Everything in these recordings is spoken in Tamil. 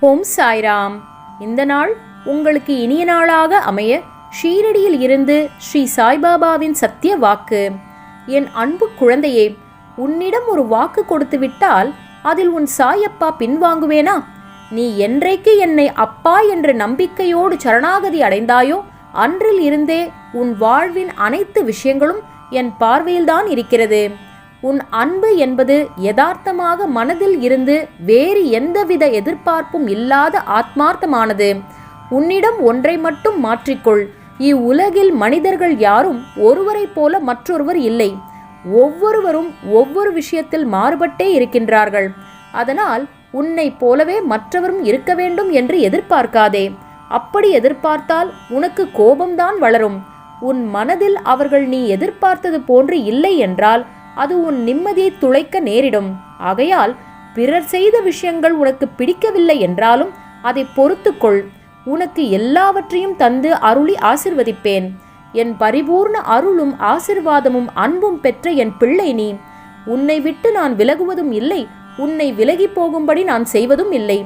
ஓம் சாய்ராம். இந்த நாள் உங்களுக்கு இனிய நாளாக அமைய ஷீரடியில் இருந்து ஸ்ரீ சாய்பாபாவின் சத்திய வாக்கு. என் அன்பு குழந்தையே உன்னிடம் ஒரு வாக்கு கொடுத்து விட்டால் அதில் உன் சாயப்பா பின்வாங்குவேனா? நீ என்றைக்கு என்னை அப்பா என்ற நம்பிக்கையோடு சரணாகதி அடைந்தாயோ அன்றில் இருந்தே உன் வாழ்வின் அனைத்து விஷயங்களும் என் பார்வையில்தான் இருக்கிறது. உன் அன்பு என்பது யதார்த்தமாக மனதில் இருந்து வேறு எந்தவித எதிர்பார்ப்பும் இல்லாத ஆத்மார்த்தமானது. உன்னிடம் ஒன்றை மட்டும் மாற்றிக்கொள். இவ்வுலகில் மனிதர்கள் யாரும் ஒருவரைப் போல மற்றொருவர் இல்லை. ஒவ்வொருவரும் ஒவ்வொரு விஷயத்தில் மாறுபட்டே இருக்கின்றார்கள். அதனால் உன்னைப் போலவே மற்றவரும் இருக்க வேண்டும் என்று எதிர்பார்க்காதே. அப்படி எதிர்பார்த்தால் உனக்கு கோபம்தான் வளரும். உன் மனதில் அவர்கள் நீ எதிர்பார்த்தது போன்று இல்லை என்றால் அது உன் நிம்மதியை துளைக்க நேரிடும். ஆகையால் பிறர் செய்த விஷயங்கள் உனக்கு பிடிக்கவில்லை என்றாலும் அதை பொறுத்துக்கொள். உனக்கு எல்லாவற்றையும் தந்து அருளி ஆசிர்வதிப்பேன். என் பரிபூர்ண அருளும் ஆசிர்வாதமும் அன்பும் பெற்ற என் பிள்ளை நீ. உன்னை விட்டு நான் விலகுவதும் இல்லை உன்னை விலகி போகும்படி நான் செய்வதும் இல்லை.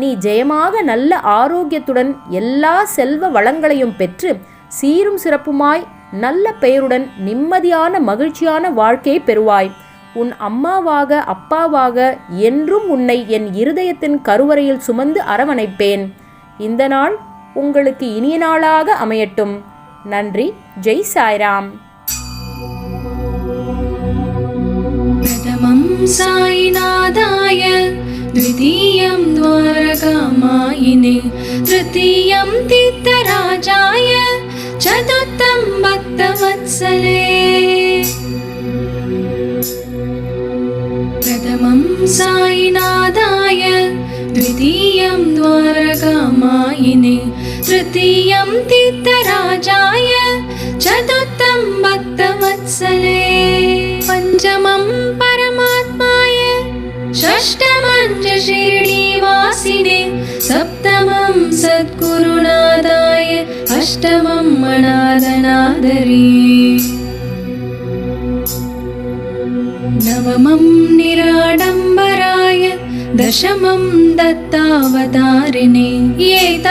நீ ஜெயமாக நல்ல ஆரோக்கியத்துடன் எல்லா செல்வ வளங்களையும் பெற்று சீரும் சிறப்புமாய் நல்ல பெயருடன் நிம்மதியான மகிழ்ச்சியான வாழ்க்கையை பெறுவாய் உன் அம்மாவாக அப்பாவாக என்றும் உன்னை என் இருதயத்தின் கருவறையில் சுமந்து அரவணைப்பேன் இந்த நாள் உங்களுக்கு இனிய நாளாக அமையட்டும் நன்றி ஜெய் சாய்ராம் प्रथमं साईनाथाय द्वितीयं द्वारकामायिने तृतीयं प्रथमं साईनाथाय द्वितीयं द्वारकामायिने तृतीयं तीर्थराजाय चतुर्थं भक्तवत्सले। पञ्चमं परमात्माय शिर्डीवासिने सप्तमं सद्गुरुनाथाय अष्टमं मणादनादरे नवमं निराडम्बराय दशमं दत्तावतारिणे ये